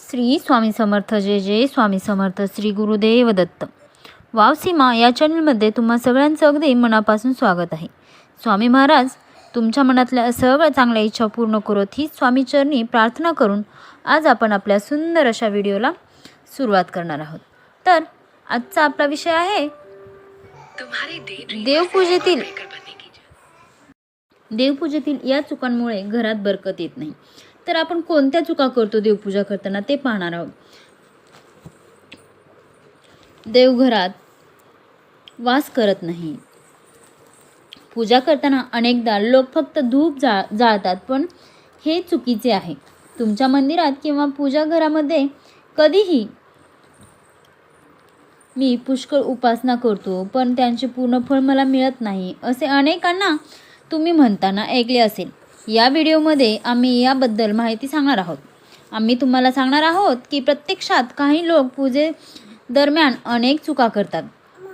श्री स्वामी समर्थ जय जय स्वामी समर्थ श्री गुरुदेव दत्त. वाव सीमा या चॅनलमध्ये तुम्हा सगळ्यांचं अगदी मनापासून स्वागत आहे. स्वामी महाराज तुमच्या मनातल्या सगळ्या चांगल्या इच्छा पूर्ण करत ही स्वामीचरणी प्रार्थना करून आज आपण आपल्या सुंदर अशा व्हिडिओला सुरुवात करणार आहोत. तर आजचा आपला विषय आहे देवपूजेतील देवपूजेतील या चुकांमुळे घरात बरकत येत नाही. तर आपण कोणत्या चुका करतो देवपूजा करताना ते पाहणार आहोत. देवघरात वास करत नाही. पूजा करताना अनेकदा लोक फक्त धूप जा जाळतात पण हे चुकीचे आहे. तुमच्या मंदिरात किंवा पूजा घरामध्ये कधीही मी पुष्कळ उपासना करतो पण त्यांचे पूर्ण फळ मला मिळत नाही असे अनेकांना तुम्ही म्हणताना ऐकले असेल. या व्हिडिओमध्ये आम्ही याबद्दल माहिती सांगणार आहोत. आम्ही तुम्हाला सांगणार आहोत की प्रत्यक्षात काही लोक पूजे दरम्यान अनेक चुका करतात.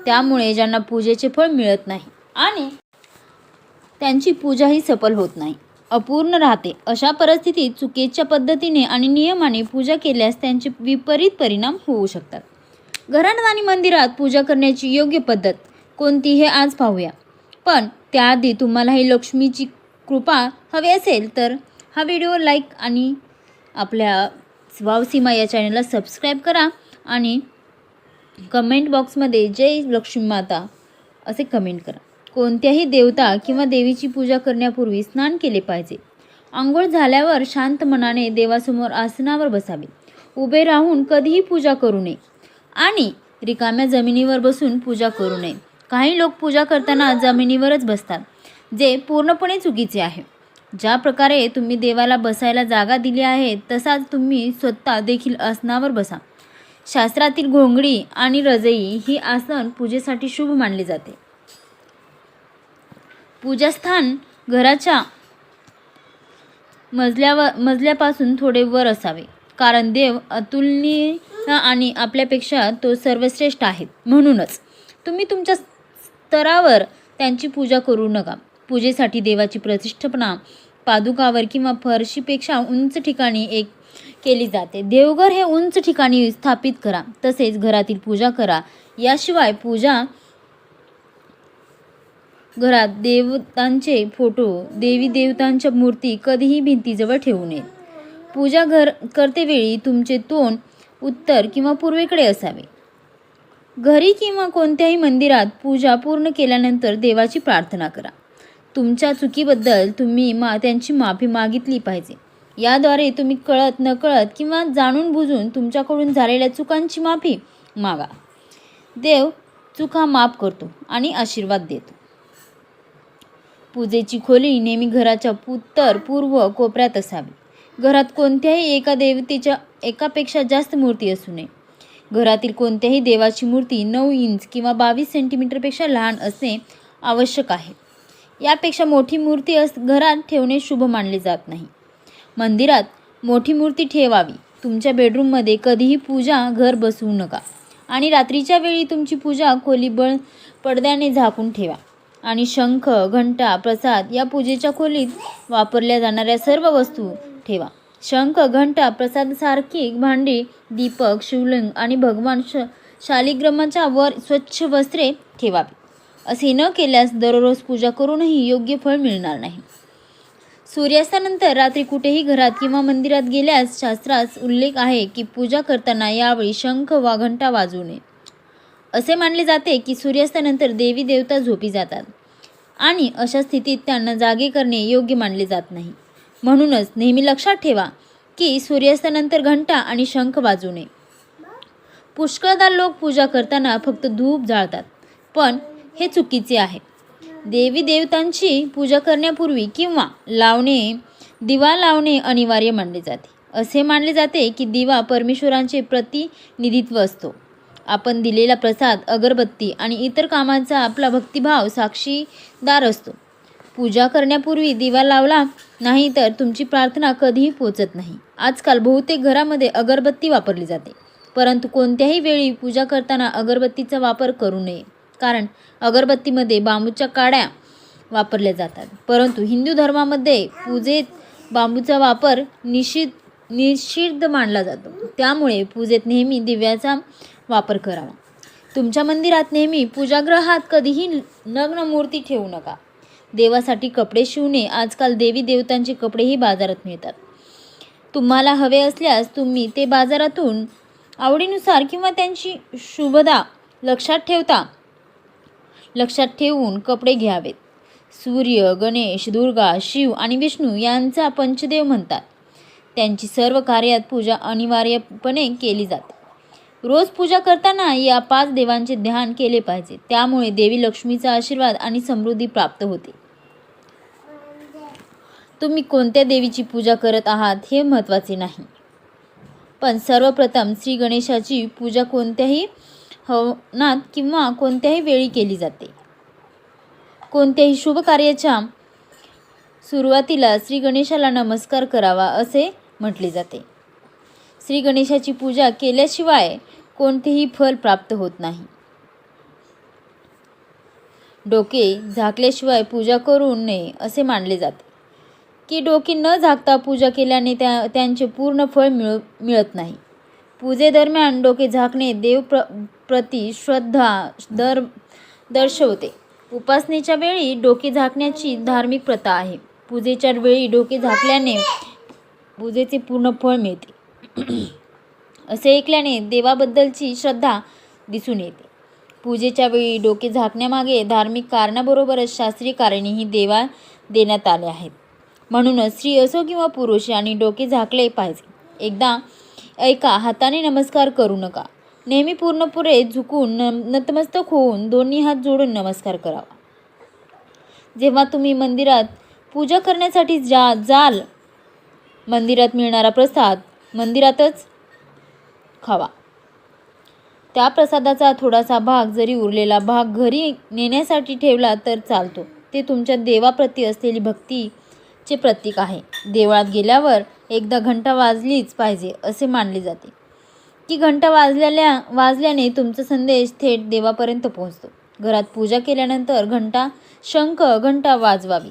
त्यामुळे ज्यांना पूजेचे फळ मिळत नाही आणि त्यांची पूजाही सफल होत नाही. अपूर्ण राहते. अशा परिस्थितीत चुकीच्या पद्धतीने आणि नियमाने पूजा केल्यास त्यांचे विपरीत परिणाम होऊ शकतात. घरात आणि मंदिरात पूजा करण्याची योग्य पद्धत कोणती हे आज पाहूया. पण त्याआधी तुम्हाला ही लक्ष्मीची कृपा हवी असेल तर हा व्हिडिओ लाईक आणि आपल्या वावसीमा या चॅनलला सबस्क्राईब करा आणि कमेंट बॉक्समध्ये जय लक्ष्मी माता असे कमेंट करा. कोणत्याही देवता किंवा देवीची पूजा करण्यापूर्वी स्नान केले पाहिजे. आंघोळ झाल्यावर शांत मनाने देवासमोर आसनावर बसावे. उभे राहून कधीही पूजा करू नये आणि रिकाम्या जमिनीवर बसून पूजा करू नये. काही लोक पूजा करताना जमिनीवरच बसतात. जे पूर्णपणे चुकीचे आहे. ज्या प्रकारे तुम्ही देवाला बसायला जागा दिली आहे तसाच तुम्ही स्वतः देखील आसनावर बसा. शास्त्रातील घोंगडी आणि रजई ही आसन पूजेसाठी शुभ मानले जाते. पूजास्थान घराच्या मजल्यावर मजल्यापासून थोडे वर असावे कारण देव अतुलनीय आणि आपल्यापेक्षा तो सर्वश्रेष्ठ आहेत. म्हणूनच तुम्ही तुमच्या स्तरावर त्यांची पूजा करू नका. पूजेसाठी देवाची प्रतिष्ठापना पादुकावर किंवा फरशीपेक्षा उंच ठिकाणी एक केली जाते. देवघर हे उंच ठिकाणी स्थापित करा तसेच घरातील पूजा करा. याशिवाय पूजा घरात देवतांचे फोटो देवी देवतांच्या मूर्ती कधीही भिंतीजवळ ठेवू नये. पूजा घर करतेवेळी तुमचे तोंड उत्तर किंवा पूर्वेकडे असावे. घरी किंवा कोणत्याही मंदिरात पूजा पूर्ण केल्यानंतर देवाची प्रार्थना करा. तुमच्या चुकीबद्दल तुम्ही मा त्यांची माफी मागितली पाहिजे. याद्वारे तुम्ही कळत नकळत किंवा जाणून बुजून तुमच्याकडून झालेल्या चुकांची माफी मागा. देव चुका माफ करतो आणि आशीर्वाद देतो. पूजेची खोली नेहमी घराच्या उत्तर पूर्व कोपऱ्यात असावी. घरात कोणत्याही एका देवतेच्या एकापेक्षा जास्त मूर्ती असू नये. घरातील कोणत्याही देवाची मूर्ती नऊ इंच किंवा बावीस सेंटीमीटरपेक्षा लहान असणे आवश्यक आहे. यापेक्षा मोठी मूर्ती अस घरात ठेवणे शुभ मानले जात नाही. मंदिरात मोठी मूर्ती ठेवावी. तुमच्या बेडरूममध्ये कधीही पूजा घर बसवू नका. आणि रात्रीच्या वेळी तुमची पूजा खोली बळ पडद्याने झाकून ठेवा. आणि शंख घंटा प्रसाद या पूजेच्या खोलीत वापरल्या जाणाऱ्या सर्व वस्तू ठेवा. शंख घंटा प्रसादासारखी भांडी दीपक शिवलिंग आणि भगवान श शालिग्रमाच्या वर स्वच्छ वस्त्रे ठेवावी. असे न केल्यास दररोज पूजा करूनही योग्य फळ मिळणार नाही. सूर्यास्तानंतर रात्री कुठेही घरात किंवा मंदिरात गेल्यास शास्त्रास उल्लेख आहे की पूजा करताना यावेळी शंख वा घंटा वाजवू नये. असे मानले जाते की सूर्यास्तानंतर देवी देवता झोपी जातात आणि अशा स्थितीत त्यांना जागे करणे योग्य मानले जात नाही. म्हणूनच नेहमी लक्षात ठेवा की सूर्यास्तानंतर घंटा आणि शंख वाजू नये. पुष्कळदा लोक पूजा करताना फक्त धूप जाळतात पण हे चुकीचे आहे. देवी देवतांची पूजा करण्यापूर्वी किंवा लावणे दिवा लावणे अनिवार्य मानले जाते. असे मानले जाते की दिवा परमेश्वरांचे प्रतिनिधित्व असतो. आपण दिलेला प्रसाद अगरबत्ती आणि इतर कामांचा आपला भक्तिभाव साक्षीदार असतो. पूजा करण्यापूर्वी दिवा लावला नाही तर तुमची प्रार्थना कधीही पोचत नाही. आजकाल बहुतेक घरामध्ये अगरबत्ती वापरली जाते. परंतु कोणत्याही वेळी पूजा करताना अगरबत्तीचा वापर करू नये. कारण अगरबत्तीमध्ये बांबूच्या काड्या वापरल्या जातात. परंतु हिंदू धर्मामध्ये पूजेत बांबूचा वापर निषिद्ध निषिद्ध मानला जातो. त्यामुळे पूजेत नेहमी दिव्याचा वापर करावा. तुमच्या मंदिरात नेहमी पूजागृहात कधीही नग्न मूर्ती ठेवू नका. देवासाठी कपडे शिवणे आजकाल देवी देवतांचे कपडेही बाजारात मिळतात. तुम्हाला हवे असल्यास तुम्ही ते बाजारातून आवडीनुसार किंवा त्यांची शुभदा लक्षात ठेवता लक्षात ठेवून कपडे घ्यावेत. सूर्य गणेश दुर्गा शिव आणि विष्णू यांचा पंचदेव म्हणतात. त्यांची सर्व कार्यात पूजा अनिवार्यपणे केली जाते. रोज पूजा करताना या पाच देवांचे ध्यान केले पाहिजे. त्यामुळे देवी लक्ष्मीचा आशीर्वाद आणि समृद्धी प्राप्त होते. तुम्ही कोणत्या देवीची पूजा करत आहात हे महत्त्वाचे नाही. पण सर्वप्रथम श्री गणेशाची पूजा कोणत्याही हवनात किंवा कोणत्याही वेळी केली जाते. कोणत्याही शुभ कार्याच्या सुरुवातीला श्री गणेशाला नमस्कार करावा असे म्हटले जाते. श्री गणेशाची पूजा केल्याशिवाय कोणतेही फल प्राप्त होत नाही. डोके झाकल्याशिवाय पूजा करू नये असे मानले जाते. की डोके न झाकता पूजा केल्याने त्या त्यांचे पूर्ण फळ मिळ मिळत नाही. पूजेदरम्यान डोके झाकणे देव प्र प्रती श्रद्धा दर दर्शवते. उपासनेच्या वेळी डोके झाकण्याची धार्मिक प्रथा आहे. पूजेच्या वेळी डोके झाकल्याने पूजेचे पूर्ण फळ मिळते. असे ऐकल्याने देवाबद्दलची श्रद्धा दिसून येते. पूजेच्या वेळी डोके झाकण्यामागे धार्मिक कारणाबरोबरच शास्त्रीय कारणेही देवा देण्यात आले आहेत. म्हणूनच स्त्री असो किंवा पुरुष यांनी डोके झाकले पाहिजे. एकदा ऐका हाताने नमस्कार करू नका. नेहमी पूर्णपुरे झुकून न नतमस्तक होऊन दोन्ही हात जोडून नमस्कार करावा. जेव्हा तुम्ही मंदिरात पूजा करण्यासाठी जा जाल मंदिरात मिळणारा प्रसाद मंदिरातच खावा. त्या प्रसादाचा थोडासा भाग जरी उरलेला भाग घरी नेण्यासाठी ठेवला तर चालतो. ते तुमच्या देवाप्रती असलेली भक्तीचे प्रतीक आहे. देवळात गेल्यावर एकदा घंटा वाजलीच पाहिजे असे मानले जाते. की घंटा वाजलेल्या वाजल्याने तुमचा संदेश थेट देवापर्यंत पोहोचतो. घरात पूजा केल्यानंतर घंटा शंख घंटा वाजवावी.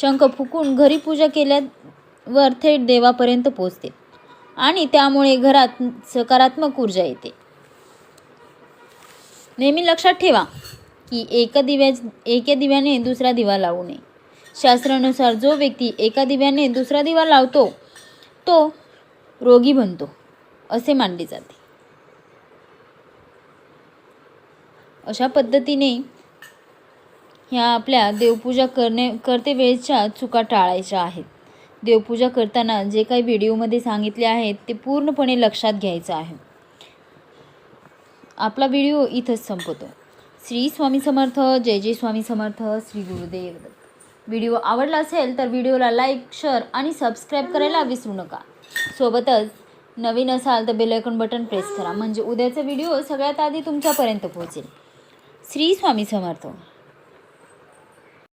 शंख फुकून घरी पूजा केल्यावर थेट देवापर्यंत पोहोचते आणि त्यामुळे घरात सकारात्मक ऊर्जा येते. नेहमी लक्षात ठेवा की एका दिव्या एका दिव्याने दुसरा दिवा लावू नये. शास्त्रानुसार जो व्यक्ती एका दिव्याने दुसरा दिवा लावतो तो रोगी बनतो असे मानले जाते. अशा पद्धतीने ह्या आपल्या देवपूजा करणे करते वेळेच्या चुका टाळायच्या आहेत. देवपूजा करताना जे काही व्हिडिओमध्ये सांगितले आहेत ते पूर्णपणे लक्षात घ्यायचं आहे. आपला व्हिडिओ इथंच संपवतो श्री स्वामी समर्थ जय जय स्वामी समर्थ श्री गुरुदेव. दत्त व्हिडिओ आवडला असेल तर व्हिडिओला लाईक शेअर आणि सबस्क्राईब करायला विसरू नका. सोबतच नवीन असाल तर बेलायकॉन बटन प्रेस करा. म्हणजे उद्याचा व्हिडिओ सगळ्यात आधी तुमच्यापर्यंत पोहोचेल. श्री स्वामी समर्थ.